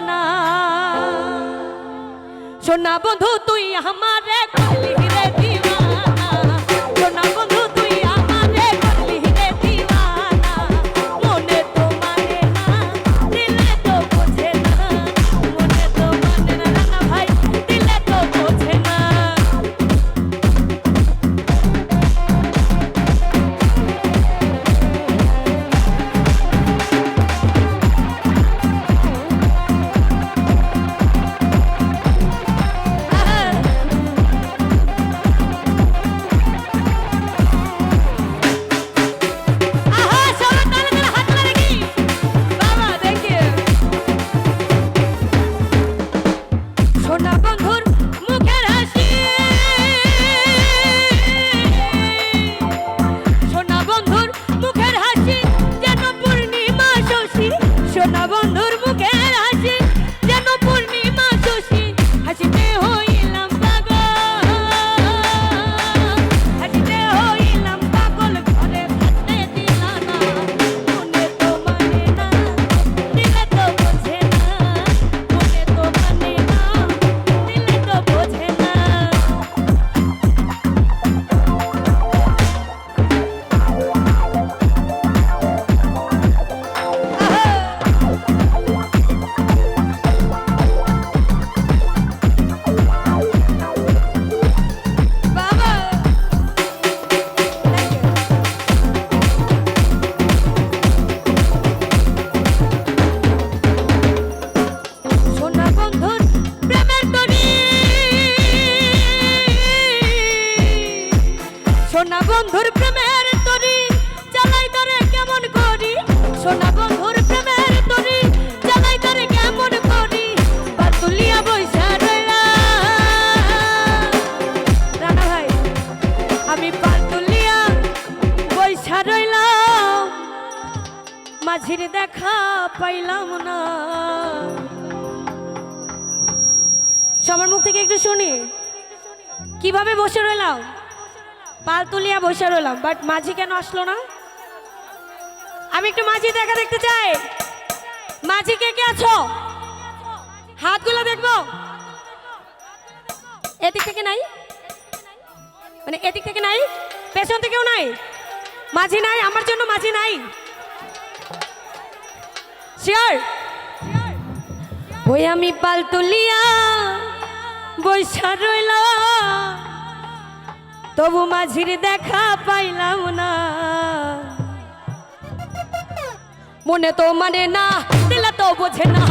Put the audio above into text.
না। সোনা বন্ধু তুই আমারে করলি সোনা বন্ধুর প্রেমের তরি চালাই তারে কেমন করি? সোনা বন্ধুর প্রেমের তরি চালাই তারে কেমন করি? বাতুলিয়া বৈশা রইলা রানা ভাই, আমি পাতুলিয়া বৈশা রইলাম, মাঝির দেখা পাইলাম না। সবার মুখ থেকে একটু শুনি। কীভাবে বসে রইলাম? পাল তুলিয়া বসে রইলাম বাট মাঝি কেন আসলো না? আমি একটু মাঝি দেখা দেখতে চাই। মাঝি কে কে আছো? হাতগুলো দেখব? এদিক থেকে নাই? মানে এদিক থেকে নাই? পেছন থেকেও নাই? মাঝি নাই, আমার জন্য মাঝি নাই। শিওর ওই আমি পাল তুলিয়া বৈশা রইল তবু মাঝির দেখা পাইলাম না। মনে তো মানে না দিলে তো বোঝে না।